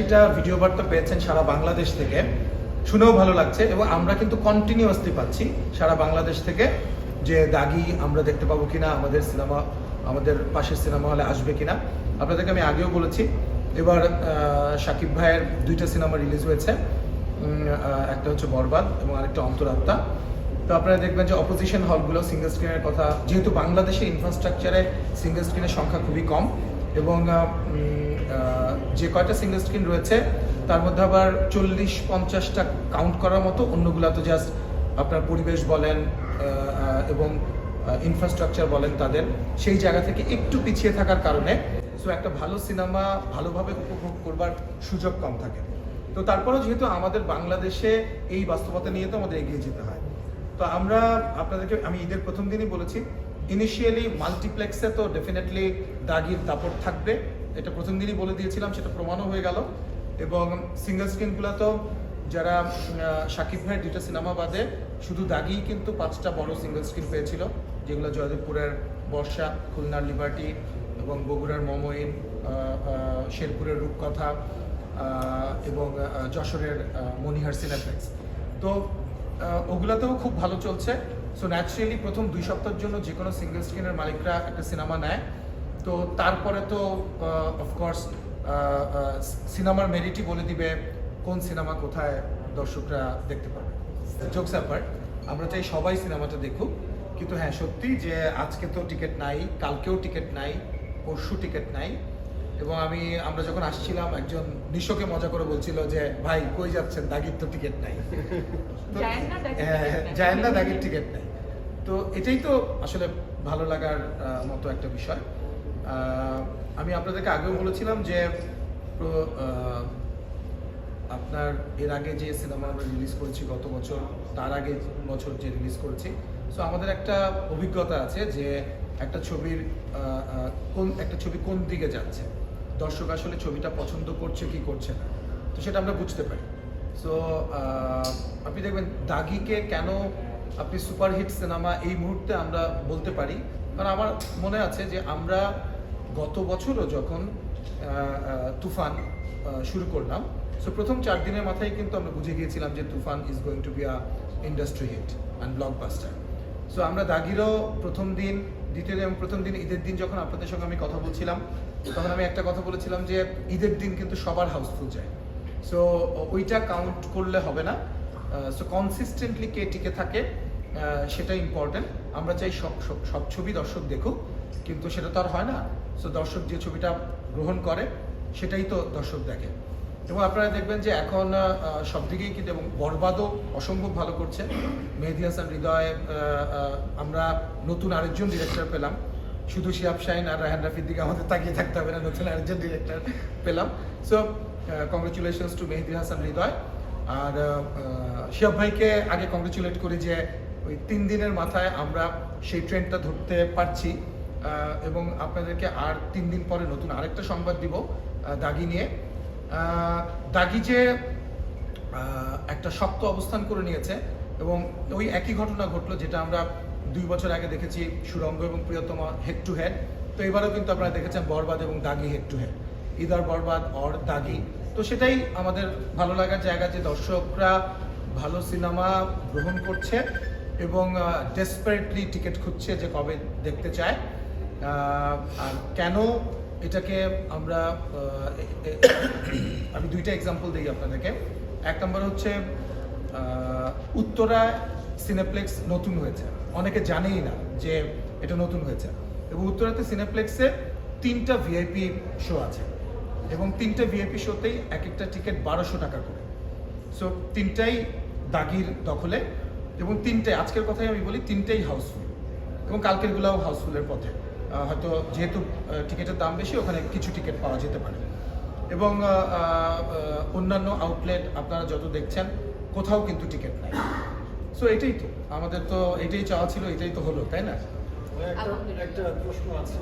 ছিয়াশিটা video বার্তা পেয়েছেন সারা বাংলাদেশ থেকে। শুনেও ভালো লাগছে এবং আমরা কিন্তু কন্টিনিউয়াসলি পাচ্ছি সারা বাংলাদেশ থেকে যে দাগি আমরা দেখতে পাবো কিনা, আমাদের সিনেমা, আমাদের পাশের সিনেমা হলে আসবে কিনা। আপনাদেরকে আমি আগেও বলেছি, এবার শাকিব ভাইয়ের দুইটা সিনেমা রিলিজ হয়েছে। একটা হচ্ছে বরবাদ এবং আরেকটা অন্তরাত্মা। তো আপনারা দেখবেন যে অপোজিশন হলগুলো সিঙ্গেল স্ক্রিনের কথা, যেহেতু বাংলাদেশের ইনফ্রাস্ট্রাকচারে সিঙ্গেল স্ক্রিনের সংখ্যা খুবই কম এবং যে কয়টা সিঙ্গেল স্ক্রিন রয়েছে, তার মধ্যে আবার চল্লিশ, পঞ্চাশটা কাউন্ট করার মতো অন্যগুলো তো জাস্ট আপনার পরিবেশ বলেন এবং ইনফ্রাস্ট্রাকচার বলেন তাদের, সেই জায়গা থেকে একটু পিছিয়ে থাকার কারণে সো একটা ভালো সিনেমা ভালোভাবে উপভোগ করবার সুযোগ কম থাকে। তো তারপরেও যেহেতু আমাদের বাংলাদেশে এই বাস্তবতা নিয়ে তো আমাদের এগিয়ে যেতে হয়। তো আমরা আপনাদেরকে, আমি ঈদের প্রথম দিনই বলেছি ইনিশিয়ালি মাল্টিপ্লেক্সে তো ডেফিনেটলি দাগির দাপট থাকবে। এটা প্রথম দিনই বলে দিয়েছিলাম, সেটা প্রমাণও হয়ে গেল। এবং সিঙ্গেল স্ক্রিনগুলো তো যারা শাকিব ভাইয়ের দুইটা সিনেমা বাদে, শুধু দাগি কিন্তু পাঁচটা বড় সিঙ্গেল স্ক্রিন পেয়েছিল, যেগুলো জয়দেবপুরের বর্ষা, খুলনার লিবার্টি এবং বগুড়ার মমইন শেরপুরের রূপকথা এবং যশোরের মনিহার সিনেপ্লেক্স তো ওগুলাতেও খুব ভালো চলছে। সো ন্যাচারালি প্রথম দুই সপ্তাহের জন্য যে কোনো সিঙ্গেল স্ক্রিনের মালিকরা একটা সিনেমা নেয়। তো তারপরে তো অফকোর্স সিনেমার মেরিটই বলে দিবে কোন সিনেমা কোথায় দর্শকরা দেখতে পাবে জোকস অ্যাপার্ট আমরা চাই সবাই সিনেমাটা দেখুক। কিন্তু হ্যাঁ সত্যি যে আজকে তো টিকিট নাই, কালকেও টিকিট নাই, পরশু টিকিট নাই। এবং আমি আমরা যখন আসছিলাম একজন নিশোকে মজা করে বলছিল যে ভাই কই যাচ্ছেন? দাগির তো টিকিট নাই। যায়েন না, দাগির হ্যাঁ, ticket নাই। টিকিট তো এটাই তো আসলে ভালো লাগার মতো একটা বিষয়। আমি আপনাদেরকে আগেও বলেছিলাম যে আপনার এর আগে যে সিনেমা আমরা রিলিজ করেছি গত বছর তার আগে বছর যে রিলিজ করেছি। সো আমাদের একটা অভিজ্ঞতা আছে যে একটা ছবির কোন একটা ছবি কোন দিকে যাচ্ছে? দর্শক আসলে ছবিটা পছন্দ করছে কি করছে না। তো সেটা আমরা বুঝতে পারি। সো আপনি দেখবেন দাগিকে কেন আপনি সুপারহিট সিনেমা এই মুহূর্তে আমরা বলতে পারি? কারণ আমার মনে আছে যে আমরা গত বছরও যখন তুফান শুরু করলাম সো প্রথম চার দিনের মাথায় কিন্তু আমরা বুঝে গিয়েছিলাম যে Toofan is going to be a industry hit and blockbuster so আমরা দাগিরও প্রথম দিন দিন এবং প্রথম দিন ঈদের দিন যখন আপনাদের সঙ্গে আমি কথা বলছিলাম, তখন আমি একটা কথা বলেছিলাম যে ঈদের দিন কিন্তু সবার হাউসফুল যায়। সো ওইটা কাউন্ট করলে হবে না। সো কনসিস্টেন্টলি কে টিকে থাকে সেটা ইম্পর্টেন্ট আমরা চাই সব- সব ছবি দর্শক দেখুক, কিন্তু সেটা তো আর হয় না। সো দর্শক যে ছবিটা গ্রহণ করে, সেটাই তো দর্শক দেখে। এবং আপনারা দেখবেন যে এখন সব দিকেই কিন্তু এবং বরবাদও অসম্ভব ভালো করছে। মেহেদি হাসান হৃদয় আমরা নতুন আরেকজন ডিরেক্টর পেলাম। শুধু শিয়াব শাহিন আর রাহান রাফির দিকে আমাদের তাকিয়ে থাকতে হবে না, নতুন আরেকজন ডিরেক্টর পেলাম। So congratulations to Mehedi Hasan Hridoy. আর শিয়াব ভাইকে আগে কংগ্রেচুলেট করি যে ওই তিন দিনের মাথায় আমরা সেই ট্রেনটা ধরতে পারছি। এবং আপনাদেরকে আর তিন দিন পরে নতুন আরেকটা সংবাদ দিব দাগি নিয়ে। দাগি যে একটা শক্ত অবস্থান করে নিয়েছে এবং ওই একই ঘটনা ঘটলো যেটা আমরা দুই বছর আগে দেখেছি সুরঙ্গ এবং প্রিয়তমা হেড টু হেড তো এবারেও কিন্তু আপনারা দেখেছেন বরবাদ এবং Daagi head to head either Borbaad or Daagi. তো সেটাই আমাদের ভালো লাগার জায়গা যে দর্শকরা ভালো সিনেমা গ্রহণ করছে এবং ডেসপারেটলি টিকিট খুঁজছে যে কবে দেখতে চায়। আর কেন এটাকে আমরা আমি দুইটা এক্সাম্পল দিই আপনাদেরকে। এক নম্বর হচ্ছে আহ, উত্তরায় সিনেপ্লেক্স নতুন হয়েছে। অনেকে জানেই না যে এটা নতুন হয়েছে। এবং উত্তরাতে সিনেপ্লেক্সে তিনটা ভিআইপি শো আছে। এবং তিনটা ভিআইপি শোতেই এক একটা টিকিট বারোশো টাকা করে। সো তিনটাই দাগির দখলে এবং তিনটাই আজকের কথাই আমি বলি তিনটাই হাউসফুল এবং কালকেরগুলোও হাউসফুলের পথে। হয়তো যেহেতু টিকিটের দাম বেশি ওখানে কিছু টিকিট পাওয়া যেতে পারে। এবং অন্যান্য আউটলেট আপনারা যত দেখছেন কোথাও কিন্তু টিকিট নাই। সো এটাই তো। আমাদের তো এটাই চাওয়া ছিল এটাই তো হলো তাই না? একটা একটা প্রশ্ন আছে।